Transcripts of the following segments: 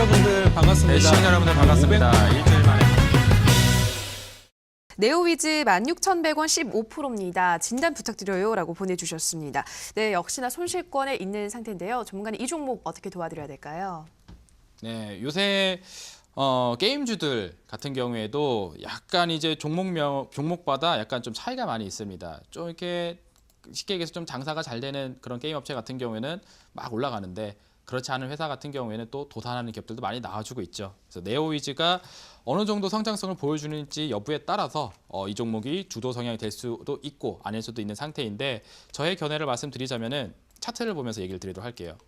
여러분들 반갑습니다. 네, 시청자 여러분들 반갑습니다. 일주일 만에. 네오위즈 16,100원 15%입니다. 진단 부탁드려요 라고 보내주셨습니다. 네, 역시나 손실권에 있는 상태인데요. 전문가님 이 종목 어떻게 도와드려야 될까요? 네, 요새 어, 게임주들 같은 경우에도 약간 이제 종목명 종목마다 약간 좀 차이가 많이 있습니다. 좀 이렇게 쉽게 얘기해서 좀 장사가 잘 되는 그런 게임 업체 같은 경우에는 막 올라가는데 그렇지 않은 회사 같은 경우에는 또 도산하는 기업들도 많이 나와주고 있죠. 그래서 네오위즈가 어느 정도 성장성을 보여주는지 여부에 따라서 어, 이 종목이 주도 성향이 될 수도 있고 아닐 수도 있는 상태인데 저의 견해를 말씀드리자면은 차트를 보면서 얘기를 드리도록 할게요.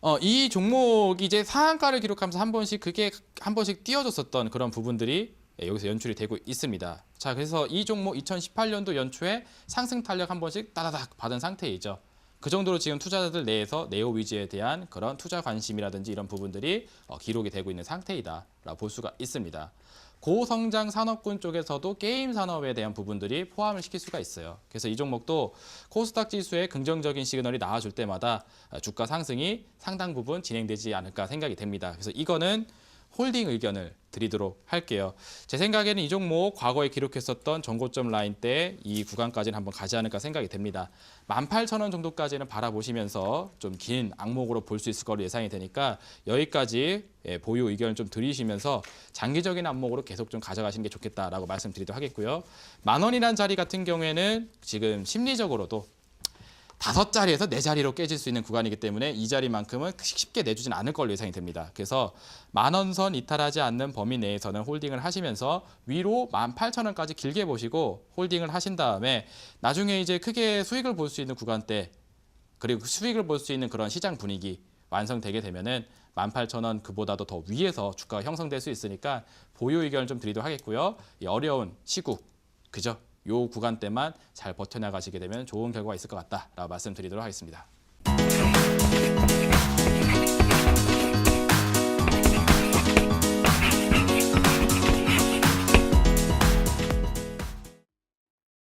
어, 이 종목이 이제 상한가를 기록하면서 한 번씩 그게 한 번씩 띄워줬었던 그런 부분들이 예, 여기서 연출이 되고 있습니다. 자, 그래서 이 종목 2018년도 연초에 상승 탄력 한 번씩 따다닥 받은 상태이죠. 그 정도로 지금 투자자들 내에서 네오 위즈에 대한 그런 투자 관심이라든지 이런 부분들이 어, 기록이 되고 있는 상태이다라고 볼 수가 있습니다. 고성장 산업군 쪽에서도 게임 산업에 대한 부분들이 포함을 시킬 수가 있어요. 그래서 이 종목도 코스닥 지수에 긍정적인 시그널이 나와줄 때마다 주가 상승이 상당 부분 진행되지 않을까 생각이 됩니다. 그래서 이거는 홀딩 의견을 드리도록 할게요. 제 생각에는 이 종목 과거에 기록했었던 전고점 라인 때 이 구간까지는 한번 가지 않을까 생각이 됩니다. 18,000원 정도까지는 바라보시면서 좀 긴 악목으로 볼 수 있을 거로 예상이 되니까 여기까지 예, 보유 의견을 좀 드리시면서 장기적인 안목으로 계속 좀 가져가시는 게 좋겠다라고 말씀드리도록 하겠고요. 만 원이라는 자리 같은 경우에는 지금 심리적으로도 다섯 자리에서 네 자리로 깨질 수 있는 구간이기 때문에 이 자리만큼은 쉽게 내주진 않을 걸로 예상이 됩니다. 그래서 만원 선 이탈하지 않는 범위 내에서는 홀딩을 하시면서 위로 만 팔천 원까지 길게 보시고 홀딩을 하신 다음에 나중에 이제 크게 수익을 볼 수 있는 구간대 그리고 그 수익을 볼 수 있는 그런 시장 분위기 완성되게 되면은 18,000원 그보다도 더 위에서 주가가 형성될 수 있으니까 보유 의견을 좀 드리도록 하겠고요. 이 어려운 시국 그죠? 요 구간대만 잘 버텨나가시게 되면 좋은 결과가 있을 것 같다라고 말씀드리도록 하겠습니다.